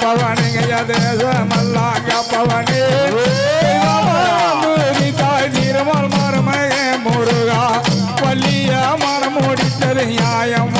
பவனி தேசமல்லாங்க பவனி தாய் தீரமால் மருமக முருகா. பள்ளிய மரம் முடித்தது நியாயம்.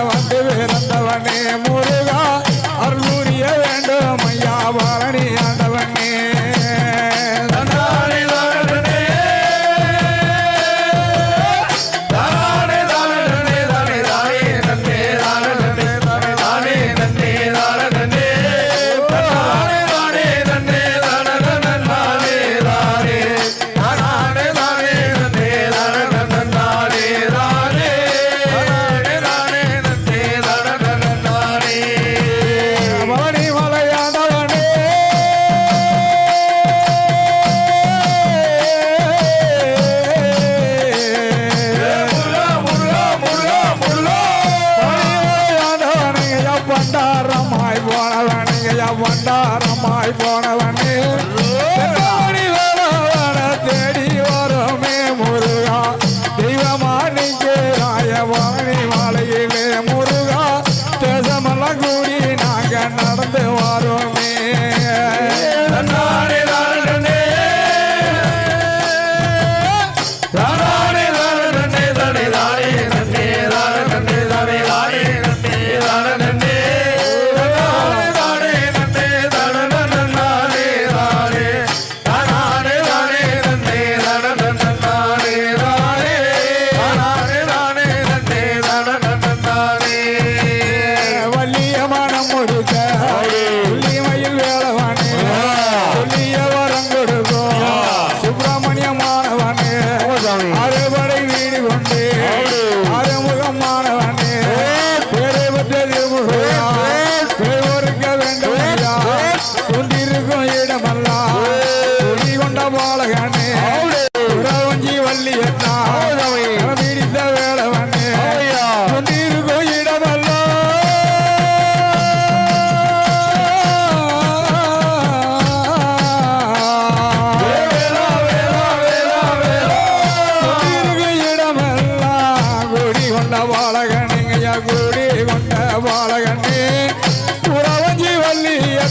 ರಂಗವೇ ರಂಗವನೇ வண்டாரமாய் போனவனே வண்டாரமாய் போனவனே. தேடி வரமே முருகா. தெய்வமானிக்கு ராயவாணி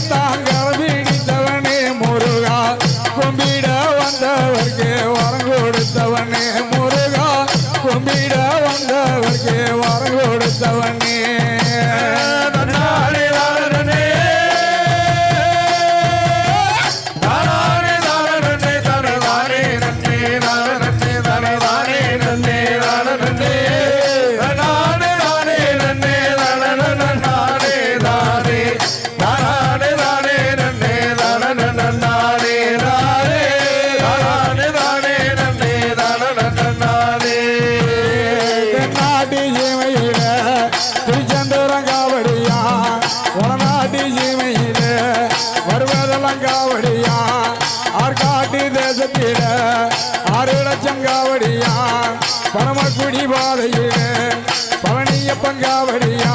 தாங்க. உடனாட்டி இமையில திருச்செந்தூரம் காவடியா உடனாட்டி இமையில வருவதெல்லாம் காவடியா ஆற்காட்டி தேசத்தில ஆறு லட்சம் காவடியா பரமக்குடி பாதையில பழனியப்பன் காவடியா